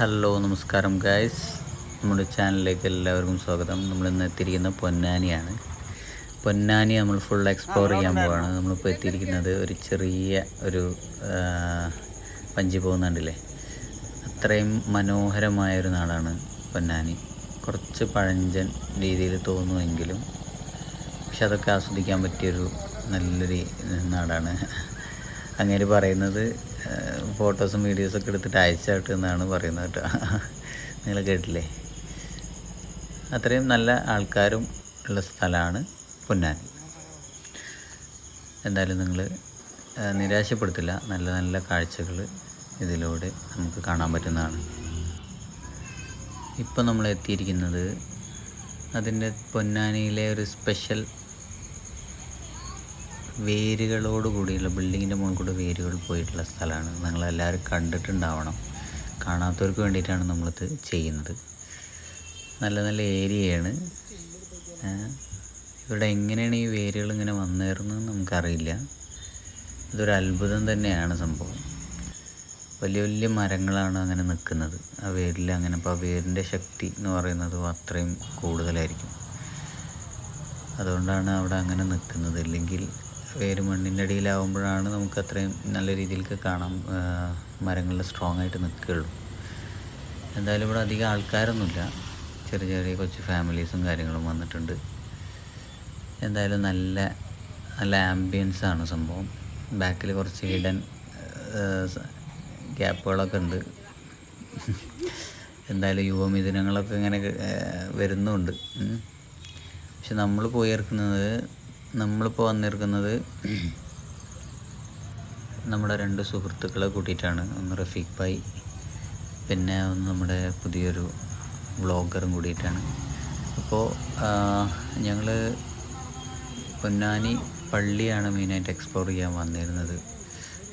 Hello നമസ്കാരം guys നമ്മുടെ ചാനലിലേക്ക് എല്ലാവർക്കും സ്വാഗതം. നമ്മൾ ഇന്ന് എത്തിയിരിക്കുന്ന പൊന്നാനിയാണ്. പൊന്നാനി നമ്മൾ ഫുൾ എക്സ്പ്ലോർ ചെയ്യാൻ പോവാണ്. നമ്മളിപ്പോൾ എത്തിയിരിക്കുന്നത് ഒരു ചെറിയ ഒരു പഞ്ചി പോകുന്നുണ്ടല്ലേ? അത്രയും മനോഹരമായ ഒരു നാടാണ് പൊന്നാനി. കുറച്ച് പഴഞ്ചൻ രീതിയിൽ തോന്നുമെങ്കിലും പക്ഷെ അതൊക്കെ ആസ്വദിക്കാൻ പറ്റിയൊരു നല്ലൊരു നാടാണ്. അങ്ങനെ പറയുന്നത് ഫോട്ടോസും വീഡിയോസൊക്കെ എടുത്തിട്ട് അയച്ചാട്ട് എന്നാണ് പറയുന്നത് കേട്ടോ. നിങ്ങൾ കേട്ടില്ലേ? അത്രയും നല്ല ആൾക്കാരും ഉള്ള സ്ഥലമാണ് പൊന്നാനി എന്തായാലും നിങ്ങൾ നിരാശപ്പെടുത്തില്ല. നല്ല നല്ല കാഴ്ചകൾ ഇതിലൂടെ നമുക്ക് കാണാൻ പറ്റുന്നതാണ്. ഇപ്പം നമ്മൾ എത്തിയിരിക്കുന്നത് അതിന്റെ പൊന്നാനിയിലെ ഒരു സ്പെഷ്യൽ വേരുകളോട് കൂടിയുള്ള ബിൽഡിങ്ങിന്റെ മുകളിൽ കൂടെ വേരുകൾ പോയിട്ടുള്ള സ്ഥലമാണ്. നിങ്ങളെല്ലാവരും കണ്ടിട്ടുണ്ടാവണം. കാണാത്തവർക്ക് വേണ്ടിയിട്ടാണ് നമ്മളിത് ചെയ്യുന്നത്. നല്ല നല്ല ഏരിയയാണ്. ഇവിടെ എങ്ങനെയാണ് ഈ വേരുകൾ ഇങ്ങനെ വന്നേറുന്നത് നമുക്കറിയില്ല. ഇതൊരു അത്ഭുതം തന്നെയാണ് സംഭവം. വലിയ വലിയ മരങ്ങളാണ് അങ്ങനെ നിൽക്കുന്നത്. ആ വേരിൽ അങ്ങനെ അപ്പോൾ ആ വേരിന്റെ ശക്തി എന്ന് പറയുന്നത് അത്രയും കൂടുതലായിരിക്കും. അതുകൊണ്ടാണ് അവിടെ അങ്ങനെ നിൽക്കുന്നത്. ഇല്ലെങ്കിൽ വേര് മണ്ണിന്റെ അടിയിലാവുമ്പോഴാണ് നമുക്ക് അത്രയും നല്ല രീതിയിലേക്ക് കാണാം മരങ്ങളിൽ സ്ട്രോങ് ആയിട്ട് നിൽക്കുകയുള്ളൂ. എന്തായാലും ഇവിടെ അധികം ആൾക്കാരൊന്നുമില്ല. ചെറിയ ചെറിയ കൊച്ചു ഫാമിലീസും കാര്യങ്ങളും വന്നിട്ടുണ്ട്. എന്തായാലും നല്ല നല്ല ആംബിയൻസ് ആണ് സംഭവം. ബാക്കിൽ കുറച്ച് ഹിഡൻ ഗ്യാപ്പുകളൊക്കെ ഉണ്ട്. എന്തായാലും യുവമിഥുനങ്ങളൊക്കെ ഇങ്ങനെ വരുന്നുമുണ്ട് പക്ഷെ നമ്മൾ പോയിരിക്കുന്നത് നമ്മളിപ്പോൾ വന്നിരിക്കുന്നത് നമ്മുടെ രണ്ട് സുഹൃത്തുക്കളെ കൂട്ടിയിട്ടാണ്. ഒന്ന് റഫീഖ് ഭായ് പിന്നെ ഒന്ന് നമ്മുടെ പുതിയൊരു വ്ളോഗറും കൂടിയിട്ടാണ്. അപ്പോൾ ഞങ്ങൾ പൊന്നാനി പള്ളിയാണ് മെയിനായിട്ട് എക്സ്പ്ലോർ ചെയ്യാൻ വന്നിരുന്നത്.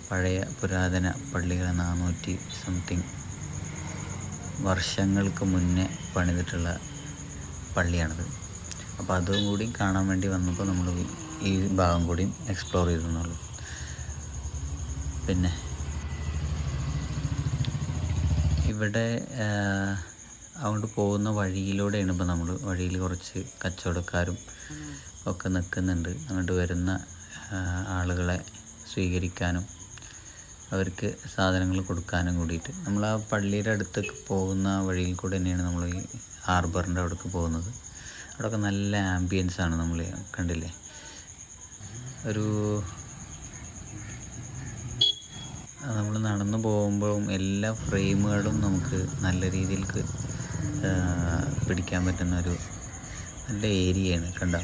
പഴയ പുരാതന പള്ളികൾ നാനൂറ്റി സംതിങ് വർഷങ്ങൾക്ക് മുന്നേ പണിതിട്ടുള്ള പള്ളിയാണത്. അപ്പോൾ അതും കൂടി കാണാൻ വേണ്ടി വന്നപ്പോൾ നമ്മൾ ഈ ഭാഗം കൂടിയും എക്സ്പ്ലോർ ചെയ്തെന്നുള്ളൂ. പിന്നെ ഇവിടെ അങ്ങോട്ട് പോകുന്ന വഴിയിലൂടെയാണ് ഇപ്പോൾ നമ്മൾ വഴിയിൽ കുറച്ച് കച്ചവടക്കാരും ഒക്കെ നിൽക്കുന്നുണ്ട്. അങ്ങോട്ട് വരുന്ന ആളുകളെ സ്വീകരിക്കാനും അവർക്ക് സാധനങ്ങൾ കൊടുക്കാനും കൂടിയിട്ട്. നമ്മൾ ആ പള്ളിയുടെ അടുത്തേക്ക് പോകുന്ന വഴിയിൽ കൂടെ തന്നെയാണ് നമ്മൾ ഈ ഹാർബറിന്റെ അവിടേക്ക് പോകുന്നത്. അവിടെയൊക്കെ നല്ല ആംബിയൻസ് ആണ് നമ്മൾ കണ്ടില്ലേ? ഒരു നമ്മൾ നടന്നു പോകുമ്പോഴും എല്ലാ ഫ്രെയിമുകളും നമുക്ക് നല്ല രീതിയിൽ പിടിക്കാൻ പറ്റുന്ന ഒരു നല്ല ഏരിയയാണ് കണ്ടോ?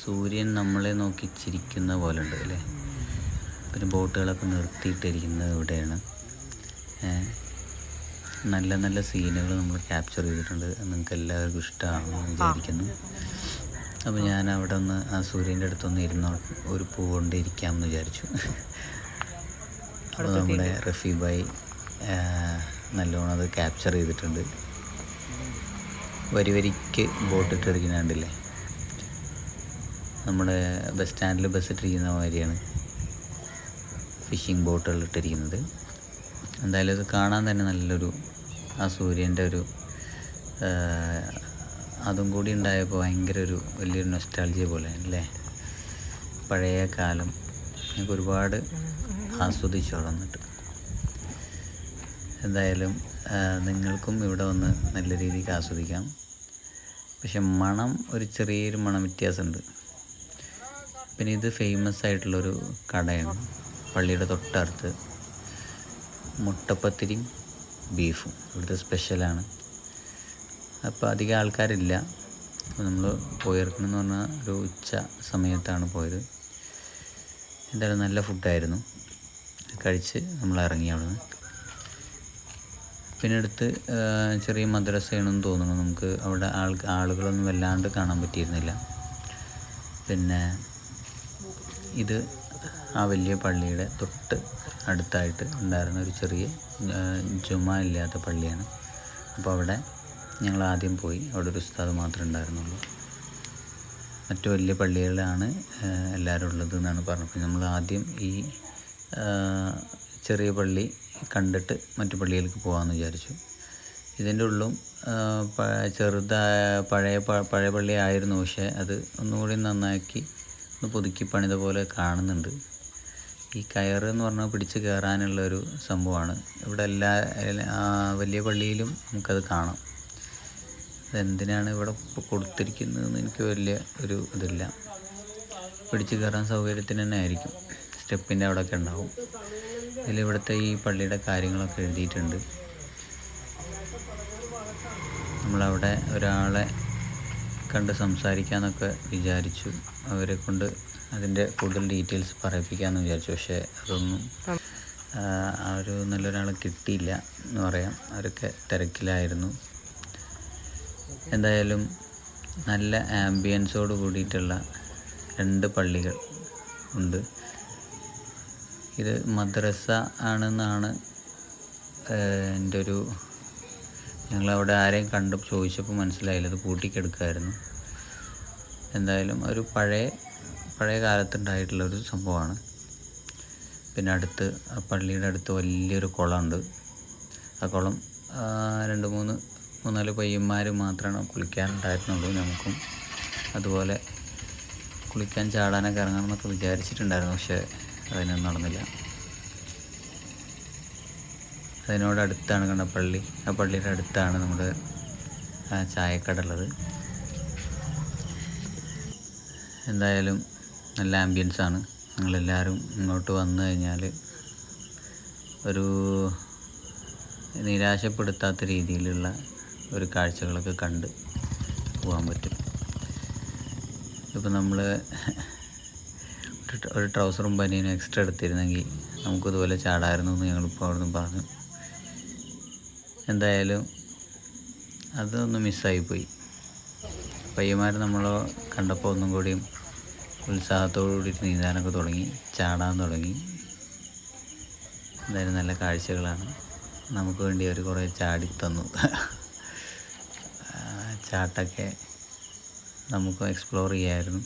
സൂര്യൻ നമ്മളെ നോക്കി ചിരിക്കുന്ന പോലെ ഉണ്ട് അല്ലേ? പിന്നെ ബോട്ടുകളൊക്കെ നിർത്തിയിട്ടിരിക്കുന്നത് ഇവിടെയാണ്. നല്ല നല്ല സീനുകൾ നമ്മൾ ക്യാപ്ചർ ചെയ്തിട്ടുണ്ട്. നിങ്ങൾക്ക് എല്ലാവർക്കും ഇഷ്ടമാണെന്ന് വിചാരിക്കുന്നു. അപ്പോൾ ഞാൻ അവിടെ ഒന്ന് ആ സൂര്യന്റെ അടുത്തൊന്ന് ഇരുന്നോ ഒരു പൂ കൊണ്ട് വിചാരിച്ചു. അപ്പോൾ നമ്മുടെ റഫീബായി നല്ലോണം അത് ക്യാപ്ചർ ചെയ്തിട്ടുണ്ട്. വരി വരിക്ക് ബോട്ട് ഇട്ടിരിക്കുന്നുണ്ടല്ലേ നമ്മുടെ ബസ് സ്റ്റാൻഡിൽ ബസ് ഇട്ടിരിക്കുന്ന മാതിരിയാണ് ഫിഷിംഗ് ബോട്ടുകൾ ഇട്ടിരിക്കുന്നത്. എന്തായാലും ഇത് കാണാൻ തന്നെ നല്ലൊരു ആ സൂര്യന്റെ ഒരു അതും കൂടി ഉണ്ടായപ്പോൾ ഭയങ്കര ഒരു വലിയൊരു നൊസ്റ്റാൾജിയ പോലെ അല്ലേ പഴയ കാലം ഞങ്ങൾക്ക് ഒരുപാട് ആസ്വദിച്ചു അവിടെ വന്നിട്ട് എന്തായാലും നിങ്ങൾക്കും ഇവിടെ വന്ന് നല്ല രീതിക്ക് ആസ്വദിക്കാം. പക്ഷെ മണം ഒരു ചെറിയൊരു മണം വ്യത്യാസമുണ്ട്. പിന്നെ ഇത് ഫേമസ് ആയിട്ടുള്ളൊരു കടയാണ്. പള്ളിയുടെ തൊട്ടടുത്ത് മുട്ടപ്പത്തിരിയും ബീഫും. ഇവിടുത്തെ സ്പെഷ്യലാണ്. അപ്പോൾ അധികം ആൾക്കാരില്ല. അപ്പോൾ നമ്മൾ പോയിറക്കണമെന്ന് പറഞ്ഞാൽ ഒരു ഉച്ച സമയത്താണ് പോയത്. എന്തായാലും നല്ല ഫുഡായിരുന്നു. കഴിച്ച് നമ്മൾ ഇറങ്ങി അവിടെ നിന്ന് പിന്നെ അടുത്ത് ചെറിയ മദ്രസയാണെന്ന് തോന്നുന്നു. നമുക്ക് അവിടെ ആൾ ആളുകളൊന്നും വല്ലാണ്ട് കാണാൻ പറ്റിയിരുന്നില്ല. പിന്നെ ഇത് ആ വലിയ പള്ളിയുടെ തൊട്ട് അടുത്തായിട്ട് ഉണ്ടായിരുന്ന ഒരു ചെറിയ ജുമ ഇല്ലാത്ത പള്ളിയാണ്. അപ്പോൾ അവിടെ ഞങ്ങൾ ആദ്യം പോയി. അവിടെ ഒരു ഉസ്താദ് മാത്രമേ ഉണ്ടായിരുന്നുള്ളൂ. മറ്റു വലിയ പള്ളികളിലാണ് എല്ലാവരും ഉള്ളത് എന്നാണ് പറഞ്ഞത്. നമ്മൾ ആദ്യം ഈ ചെറിയ പള്ളി കണ്ടിട്ട് മറ്റു പള്ളികൾക്ക് പോകാമെന്ന് വിചാരിച്ചു. ഇതിന്റെ ഉള്ളും ചെറുതായ പഴയ പഴയ പള്ളി ആയിരുന്നു. പക്ഷേ അത് ഒന്നുകൂടി നന്നാക്കി ഒന്ന് പുതുക്കി പണിത പോലെ കാണുന്നുണ്ട്. ഈ കയറ് എന്ന് പറഞ്ഞാൽ പിടിച്ച് കയറാനുള്ള ഒരു സംഭവമാണ്. ഇവിടെ എല്ലാ വലിയ പള്ളിയിലും നമുക്കത് കാണാം. അതെന്തിനാണ് ഇവിടെ കൊടുത്തിരിക്കുന്നതെന്ന് എനിക്ക് വലിയ ഒരു ഇതില്ല. പിടിച്ച് കയറാൻ സൗകര്യത്തിന് തന്നെ ആയിരിക്കും. സ്റ്റെപ്പിന്റെ അവിടെയൊക്കെ ഉണ്ടാവും. ഇതിൽ ഇവിടുത്തെ ഈ പള്ളിയുടെ കാര്യങ്ങളൊക്കെ എഴുതിയിട്ടുണ്ട്. നമ്മളവിടെ ഒരാളെ കണ്ട് സംസാരിക്കാമെന്നൊക്കെ വിചാരിച്ചു. അവരെ കൊണ്ട് അതിന്റെ കൂടുതൽ ഡീറ്റെയിൽസ് പറയിപ്പിക്കാമെന്ന് വിചാരിച്ചു. പക്ഷേ അതൊന്നും ആ, ഒരു നല്ലൊരാളെ കിട്ടിയില്ല എന്ന് പറയാം. അവരൊക്കെ തിരക്കിലായിരുന്നു. എന്തായാലും നല്ല ആംബിയൻസോട് കൂടിയിട്ടുള്ള രണ്ട് പള്ളികൾ ഉണ്ട്. ഇത് മദ്രസ ആണെന്നാണ് എന്റെ ഒരു ഞങ്ങളവിടെ ആരെയും കണ്ടു ചോദിച്ചപ്പോൾ മനസ്സിലായില്ല. അത് കൂട്ടിക്കെടുക്കായിരുന്നു എന്തായാലും ഒരു പഴയ പഴയ കാലത്തുണ്ടായിട്ടുള്ളൊരു സംഭവമാണ്. പിന്നെ അടുത്ത് പള്ളിയുടെ അടുത്ത് വലിയൊരു കുളമുണ്ട്. ആ കുളം രണ്ട് മൂന്ന് മൂന്നാൽ പയ്യന്മാർ മാത്രമാണ് കുളിക്കാനുണ്ടായിരുന്നുള്ളൂ നമുക്കും. അതുപോലെ കുളിക്കാൻ ചാടാനൊക്കെ ഇറങ്ങണം എന്നൊക്കെ വിചാരിച്ചിട്ടുണ്ടായിരുന്നു പക്ഷേ അതിനൊന്നും നടന്നില്ല. അതിനോട് അടുത്താണ് കണ്ട പള്ളി? ആ പള്ളിയുടെ അടുത്താണ് നമ്മുടെ ചായക്കട ഉള്ളത്. എന്തായാലും നല്ല ആംബിയൻസ് ആണ്. നിങ്ങളെല്ലാവരും ഇങ്ങോട്ട് വന്നു കഴിഞ്ഞാൽ ഒരു നിരാശപ്പെടുത്താത്ത രീതിയിലുള്ള ഒരു കാഴ്ചകളൊക്കെ കണ്ട് പോകാൻ പറ്റും. ഇപ്പം നമ്മൾ ഒരു ട്രൗസറും പനിയനും എക്സ്ട്രാ എടുത്തിരുന്നെങ്കിൽ നമുക്കിതുപോലെ ചാടായിരുന്നു എന്ന് ഞങ്ങളിപ്പോൾ അവിടെ നിന്ന് പറഞ്ഞു. എന്തായാലും അതൊന്ന് മിസ്സായിപ്പോയി പയ്യന്മാർ നമ്മളോ കണ്ടപ്പോൾ ഒന്നും കൂടിയും ഉത്സാഹത്തോടു കൂടിയിട്ട് നീന്താനൊക്കെ തുടങ്ങി ചാടാൻ തുടങ്ങി. എന്തായാലും നല്ല കാഴ്ചകളാണ്. നമുക്ക് വേണ്ടി അവർ കുറേ ചാടി തന്നു ചാട്ടൊക്കെ നമുക്ക് എക്സ്പ്ലോർ ചെയ്യായിരുന്നു.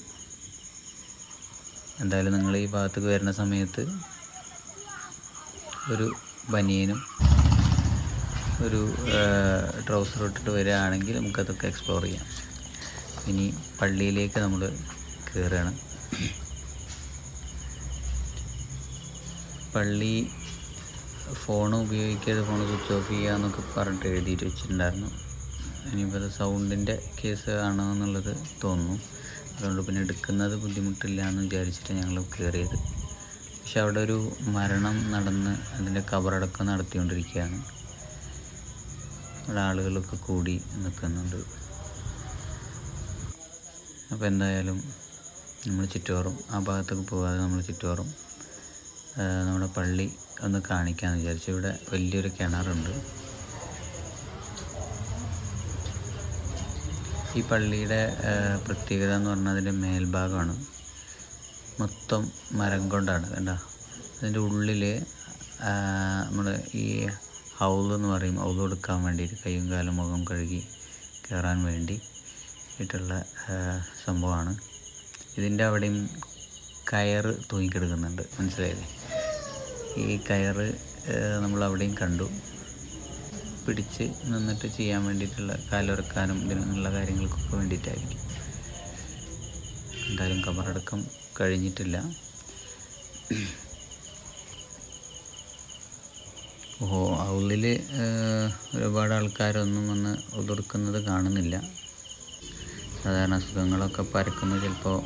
എന്തായാലും നിങ്ങൾ ഈ ഭാഗത്തേക്ക് വരുന്ന സമയത്ത് ഒരു ബനിയനും ഒരു ട്രൗസർ ഇട്ടിട്ട് വരികയാണെങ്കിൽ നമുക്കതൊക്കെ എക്സ്പ്ലോർ ചെയ്യാം. ഇനി പള്ളിയിലേക്ക് നമ്മൾ കയറുകയാണ് പള്ളി ഫോൺ ഉപയോഗിക്കാതെ ഫോൺ സ്വിച്ച് ഓഫ് ചെയ്യുക എന്നൊക്കെ പറഞ്ഞിട്ട് എഴുതിയിട്ട് വെച്ചിട്ടുണ്ടായിരുന്നു. ഇനിയിപ്പോൾ അത് സൗണ്ടിന്റെ കേസ് ആണോ എന്നുള്ളത് തോന്നുന്നു. അതുകൊണ്ട് പിന്നെ എടുക്കുന്നത് ബുദ്ധിമുട്ടില്ല എന്ന് വിചാരിച്ചിട്ട് ഞങ്ങൾ കയറിയത് പക്ഷെ അവിടെ ഒരു മരണം നടന്ന് അതിന്റെ കബറടക്കം നടത്തിക്കൊണ്ടിരിക്കുകയാണ്. അവിടെ ആളുകളൊക്കെ കൂടി നിൽക്കുന്നുണ്ട്. അപ്പോൾ എന്തായാലും നമ്മൾ ചുറ്റുപാറും ആ ഭാഗത്തേക്ക് പോകാതെ നമ്മൾ ചുറ്റുപാറും നമ്മുടെ പള്ളി ഒന്ന് കാണിക്കാമെന്ന് വിചാരിച്ചു. ഇവിടെ വലിയൊരു കിണറുണ്ട്. ഈ പള്ളിയുടെ പ്രത്യേകത എന്ന് പറഞ്ഞാൽ അതിന്റെ മേൽഭാഗമാണ്. മൊത്തം മരം കൊണ്ടാണ് കണ്ട? അതിന്റെ ഉള്ളിൽ നമ്മൾ ഈ ഹൗൽ എന്ന് പറയും. ഹൗൽ കൊടുക്കാൻ വേണ്ടിയിട്ട് കൈയും കാലും മുഖം കഴുകി കയറാൻ വേണ്ടി ഇട്ടുള്ള സംഭവമാണ്. ഇതിന്റെ അവിടെയും കയറ് തൂങ്ങിക്കിടക്കുന്നുണ്ട്. മനസ്സിലായില്ലേ? ഈ കയർ നമ്മൾ അവിടെയും കണ്ടു. പിടിച്ച് നിന്നിട്ട് ചെയ്യാൻ വേണ്ടിയിട്ടുള്ള കാലുറക്കാനും ഇതിനുള്ള കാര്യങ്ങൾക്കൊക്കെ വേണ്ടിയിട്ടായിരിക്കും. എന്തായാലും കബറടക്കം കഴിഞ്ഞിട്ടില്ല. ഓ ഉള്ളിൽ ഒരുപാട് ആൾക്കാരൊന്നും വന്ന് ഒതുർക്കുന്നത് കാണുന്നില്ല. സാധാരണ അസുഖങ്ങളൊക്കെ പരക്കുന്നത് ചിലപ്പോൾ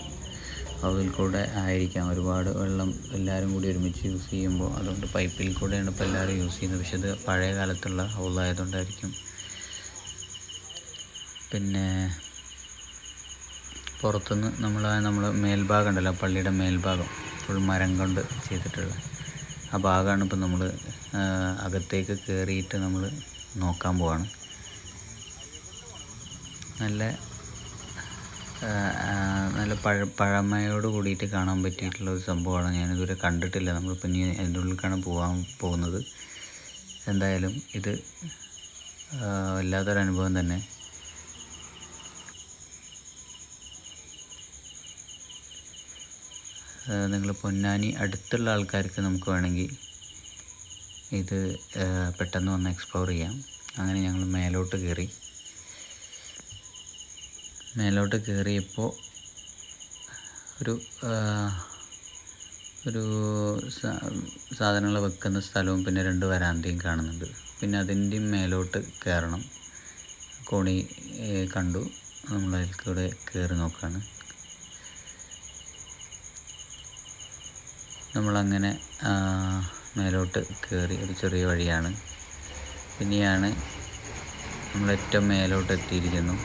അതിൽ കൂടെ ആയിരിക്കാം. ഒരുപാട് വെള്ളം എല്ലാവരും കൂടി ഒരുമിച്ച് യൂസ് ചെയ്യുമ്പോൾ അതുകൊണ്ട് പൈപ്പിൽ കൂടെയാണ് ഇപ്പോൾ എല്ലാവരും യൂസ് ചെയ്യുന്നത്. പക്ഷേ ഇത് പഴയ കാലത്തുള്ള ഹൗളായതുകൊണ്ടായിരിക്കും പിന്നെ പുറത്തുനിന്ന് നമ്മൾ നമ്മൾ മേൽഭാഗം ഉണ്ടല്ലോ പള്ളിയുടെ മേൽഭാഗം ഫുൾ മരം കൊണ്ട് ചെയ്തിട്ടുള്ള ആ ഭാഗമാണ് ഇപ്പം നമ്മൾ അകത്തേക്ക് കയറിയിട്ട് നമ്മൾ നോക്കാൻ പോവാണ്. നല്ല നല്ല പഴ പഴമയോട് കൂടിയിട്ട് കാണാൻ പറ്റിയിട്ടുള്ള ഒരു സംഭവമാണ്. ഞാനിതുവരെ കണ്ടിട്ടില്ല. നമ്മളിപ്പോൾ ഇനി അതിന്റെ ഉള്ളിലേക്കാണ് പോകാൻ പോകുന്നത്. എന്തായാലും ഇത് വല്ലാത്തൊരു അനുഭവം തന്നെ. നിങ്ങൾ പൊന്നാനി അടുത്തുള്ള ആൾക്കാർക്ക് നമുക്ക് വേണമെങ്കിൽ ഇത് പെട്ടെന്ന് വന്ന് എക്സ്പ്ലോർ ചെയ്യാം. അങ്ങനെ ഞങ്ങൾ മേലോട്ട് കയറി. മേലോട്ട് കയറിയപ്പോൾ ഒരു ഒരു സാധനങ്ങൾ വെക്കുന്ന സ്ഥലവും പിന്നെ രണ്ട് വരാന്തയും കാണുന്നുണ്ട്. പിന്നെ അതിന്റെയും മേലോട്ട് കയറണം കോണി കണ്ടു. നമ്മൾ അതിൽ കൂടെ കയറി നോക്കുകയാണ് നമ്മളങ്ങനെ മേലോട്ട് കയറി ഒരു ചെറിയ വഴിയാണ്. പിന്നെയാണ് നമ്മൾ ഏറ്റവും മേലോട്ട് എത്തിയിരിക്കുന്നു.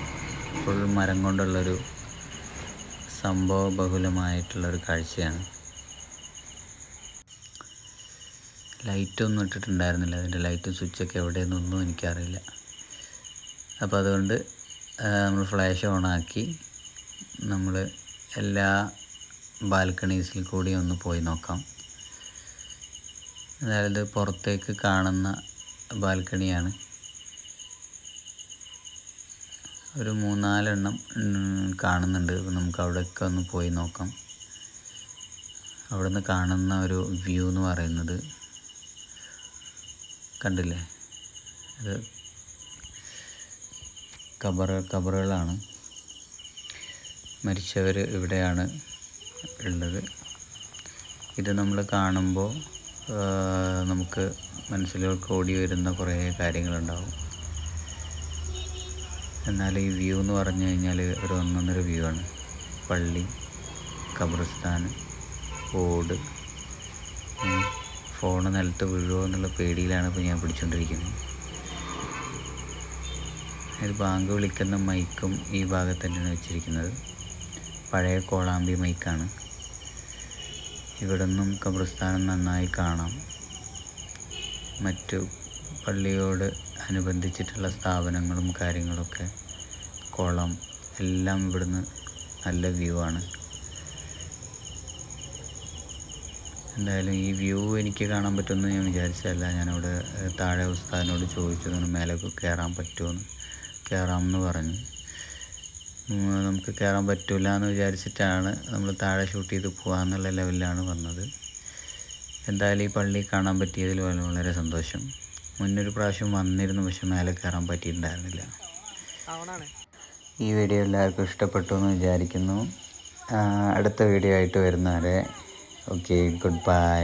ഫുൾ മരം കൊണ്ടുള്ളൊരു സംഭവ ബഹുലമായിട്ടുള്ളൊരു കാഴ്ചയാണ്. ലൈറ്റൊന്നും ഇട്ടിട്ടുണ്ടായിരുന്നില്ല. അതിന്റെ ലൈറ്റും സ്വിച്ചൊക്കെ എവിടെയെന്നൊന്നും എനിക്കറിയില്ല. അപ്പോൾ അതുകൊണ്ട് നമ്മൾ ഫ്ലാഷ് ഓണാക്കി നമ്മൾ എല്ലാ ബാൽക്കണീസിൽ കൂടി ഒന്ന് പോയി നോക്കാം. അതായത് പുറത്തേക്ക് കാണുന്ന ബാൽക്കണിയാണ്. ഒരു മൂന്നാലെണ്ണം കാണുന്നുണ്ട്. അപ്പോൾ നമുക്ക് അവിടെയൊക്കെ ഒന്ന് പോയി നോക്കാം. അവിടുന്ന് കാണുന്ന ഒരു വ്യൂ എന്ന് പറയുന്നത് കണ്ടില്ലേ? അത് കബറ കബറുകളാണ്. മരിച്ചവർ ഇവിടെയാണ് ഉള്ളത്. ഇത് നമ്മൾ കാണുമ്പോൾ നമുക്ക് മനസ്സിലേക്ക് ഓടി വരുന്ന കുറേ കാര്യങ്ങളുണ്ടാവും. എന്നാൽ ഈ വ്യൂ എന്ന് പറഞ്ഞു കഴിഞ്ഞാൽ ഒരു ഒന്നൊന്നര വ്യൂ ആണ്. പള്ളി ഖബർസ്ഥാൻ ഓട് ഫോൺ നിലത്ത് വീഴുമോ എന്നുള്ള പേടിയിലാണ് ഇപ്പോൾ ഞാൻ പിടിച്ചുകൊണ്ടിരിക്കുന്നത്. ഇത് ബാങ്ക് വിളിക്കുന്ന മൈക്കും ഈ ഭാഗത്ത് തന്നെയാണ് വെച്ചിരിക്കുന്നത്. പഴയ കോളാമ്പി മൈക്കാണ്. ഇവിടെ നിന്നും നന്നായി കാണാം. മറ്റു പള്ളിയോട് അനുബന്ധിച്ചിട്ടുള്ള സ്ഥാപനങ്ങളും കാര്യങ്ങളൊക്കെ കുളം എല്ലാം ഇവിടുന്ന് നല്ല വ്യൂ ആണ്. എന്തായാലും ഈ വ്യൂ എനിക്ക് കാണാൻ പറ്റുമെന്ന് ഞാൻ വിചാരിച്ചതല്ല. ഞാനവിടെ താഴെ ഉസ്താദിനോട് ചോദിച്ചു "ഇതിന് മേലെ കയറാൻ പറ്റുമെന്ന്. കയറാം എന്ന് പറഞ്ഞു നമുക്ക് കയറാൻ പറ്റില്ല എന്ന് വിചാരിച്ചിട്ടാണ് നമ്മൾ താഴെ ഷൂട്ട് ചെയ്ത് പോകാമെന്നുള്ള ലെവലിലാണ് വന്നത്. എന്തായാലും ഈ പള്ളി കാണാൻ പറ്റിയതിൽ വളരെ സന്തോഷം. മുന്നൊരു പ്രാവശ്യം വന്നിരുന്നു പക്ഷെ മേലെ കയറാൻ പറ്റിയിട്ടുണ്ടായിരുന്നില്ല. ഈ വീഡിയോ എല്ലാവർക്കും ഇഷ്ടപ്പെട്ടു എന്ന് വിചാരിക്കുന്നു. അടുത്ത വീഡിയോ ആയിട്ട് വരുന്നവരെ ഓക്കെ ഗുഡ് ബൈ.